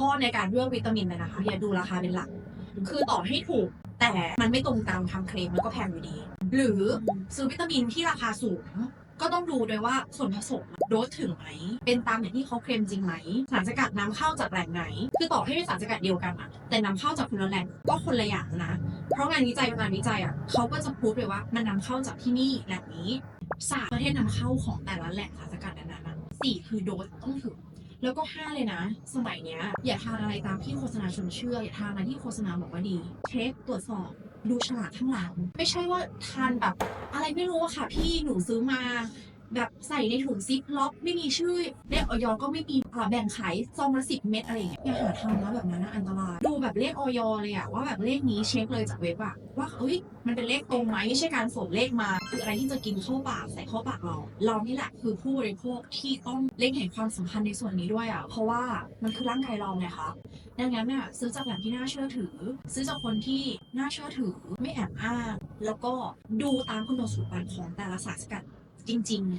ข้อในการเลือกวิตามินเลยนะคะ อย่าดูราคาเป็นหลัก คือต่อให้ถูกแต่มันไม่ตรงตามคำเคลมแล้วก็แพงอยู่ดี หรือซื้อวิตามินที่ราคาสูง ก็ต้องดูด้วยว่าส่วนผสมโดสถึงไหม เป็นตามอย่างที่เขาเคลมจริงไหม สารสกัดนำเข้าจากแหล่งไหน คือต่อให้เป็นสารสกัดเดียวกันอะแต่นำเข้าจากคนละแหล่งก็คนละอย่างนะ เพราะงานวิจัยงานวิจัยอะเขาก็จะพูดเลยว่ามันนำเข้าจากที่นี่แหล่งนี้สามประเทศนำเข้าของแต่ละแหล่งสารสกัดนั้นๆอะสี่คือโดสต้องถึง แล้วก็ห้าเลยนะ สมัยเนี้ย อย่าทานอะไรตามที่โฆษณาชวนเชื่อ อย่าทานอะไรที่โฆษณาบอกว่าดี เช็คตรวจสอบดูฉลากข้างหลัง ไม่ใช่ว่าทานแบบ อะไรไม่รู้อะค่ะพี่หนูซื้อมา แบบใส่ในถุงซิปล็อกไม่มีชื่อเลขออยก็ไม่มีอ่าแบ่งขายซองละสิบเม็ดอะไรอย่างเงี้ยอย่าหาทำนะแบบนั้นนะอันตราย ดูแบบเลขออยเลยอะว่าแบบเลขนี้เช็คเลยจากเว็บอะว่าเอ้ยมันเป็นเลขตรงไหมไม่ใช่การส่งเลขมา คืออะไรที่จะกินเข้าปากใส่เข้าปากเรา เรานี่แหละคือผู้บริโภคที่ต้องเล็งเห็นความสำคัญในส่วนนี้ด้วยอะเพราะว่ามันคือร่างกายเราไงคะดังนั้นน่ะซื้อจากแหล่งที่น่าเชื่อถือ ซื้อจากคนที่น่าเชื่อถือไม่แอบอ้าง แล้วก็ดูตามคุณสมบัติของแต่ละสารสกัดจริงๆ